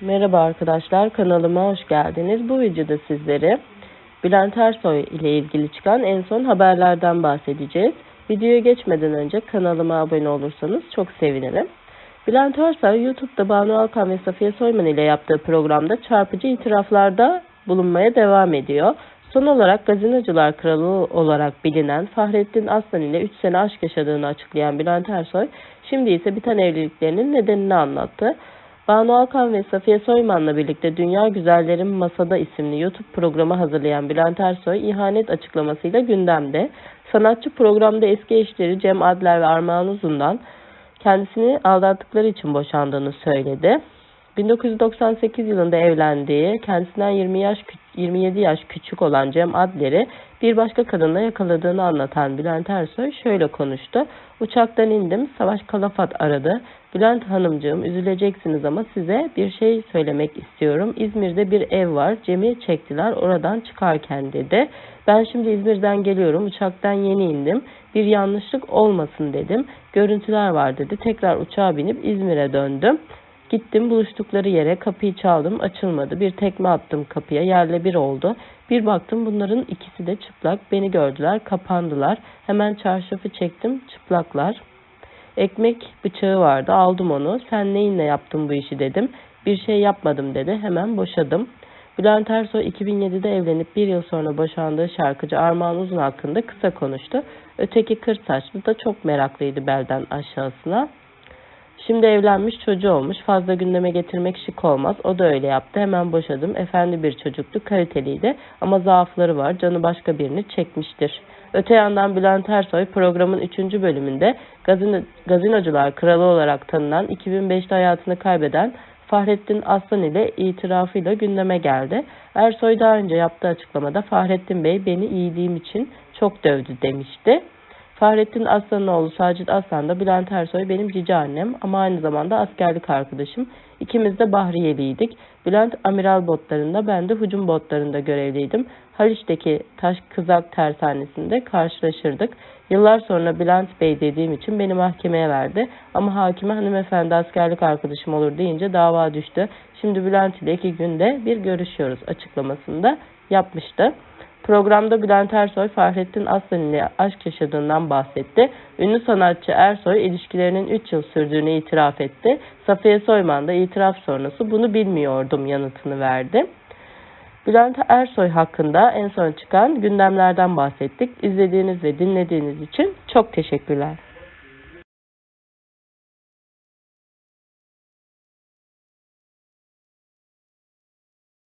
Merhaba arkadaşlar, kanalıma hoş geldiniz. Bu videoda sizlere Bülent Ersoy ile ilgili çıkan en son haberlerden bahsedeceğiz. Videoya geçmeden önce kanalıma abone olursanız çok sevinirim. Bülent Ersoy, YouTube'da Banu Alkan ve Safiye Soyman ile yaptığı programda çarpıcı itiraflarda bulunmaya devam ediyor. Son olarak Gazinocular Kralı olarak bilinen Fahrettin Aslan ile 3 sene aşk yaşadığını açıklayan Bülent Ersoy, şimdi ise biten evliliklerinin nedenini anlattı. Banu Alkan ve Safiye Soyman'la birlikte Dünya Güzellerin Masada isimli YouTube programı hazırlayan Bülent Ersoy ihanet açıklamasıyla gündemde. Sanatçı programda eski eşleri Cem Adler ve Armağan Uzun'dan kendisini aldattıkları için boşandığını söyledi. 1998 yılında evlendiği, kendisinden 20 yaş 27 yaş küçük olan Cem Adler'i bir başka kadınla yakaladığını anlatan Bülent Ersoy şöyle konuştu. Uçaktan indim, Savaş Kalafat aradı. Bülent Hanımcığım üzüleceksiniz ama size bir şey söylemek istiyorum. İzmir'de bir ev var, Cem'i çektiler oradan çıkarken dedi. Ben şimdi İzmir'den geliyorum, uçaktan yeni indim. Bir yanlışlık olmasın dedim. Görüntüler var dedi. Tekrar uçağa binip İzmir'e döndüm. Gittim buluştukları yere kapıyı çaldım açılmadı. Bir tekme attım kapıya yerle bir oldu. Bir baktım bunların ikisi de çıplak. Beni gördüler kapandılar. Hemen çarşafı çektim çıplaklar. Ekmek bıçağı vardı aldım onu. Sen neyinle yaptın bu işi dedim. Bir şey yapmadım dedi. Hemen boşadım. Bülent Ersoy 2007'de evlenip bir yıl sonra boşandığı şarkıcı Armağan Uzun hakkında kısa konuştu. Öteki kır saçlı da çok meraklıydı belden aşağısına. Şimdi evlenmiş çocuğu olmuş. Fazla gündeme getirmek şık olmaz. O da öyle yaptı. Hemen boşadım. Efendi bir çocuktu. Kaliteliydi. Ama zaafları var. Canı başka birini çekmiştir. Öte yandan Bülent Ersoy programın 3. bölümünde gazino, gazinocular kralı olarak tanınan 2005'te hayatını kaybeden Fahrettin Aslan ile itirafıyla gündeme geldi. Ersoy daha önce yaptığı açıklamada Fahrettin Bey beni iyiliğim için çok dövdü demişti. Fahrettin Aslan'ın oğlu Sacit Aslan da Bülent Ersoy benim cici annem ama aynı zamanda askerlik arkadaşım. İkimiz de Bahriyeliydik. Bülent amiral botlarında ben de hücum botlarında görevliydim. Haliç'teki taş kızak tersanesinde karşılaşırdık. Yıllar sonra Bülent Bey dediğim için beni mahkemeye verdi. Ama hakime hanımefendi askerlik arkadaşım olur deyince dava düştü. Şimdi Bülent ile iki günde bir görüşüyoruz açıklamasında yapmıştı. Programda Bülent Ersoy, Fahrettin Aslan ile aşk yaşadığından bahsetti. Ünlü sanatçı Ersoy ilişkilerinin 3 yıl sürdüğünü itiraf etti. Safiye Soyman da itiraf sonrası bunu bilmiyordum yanıtını verdi. Bülent Ersoy hakkında en son çıkan gündemlerden bahsettik. İzlediğiniz ve dinlediğiniz için çok teşekkürler.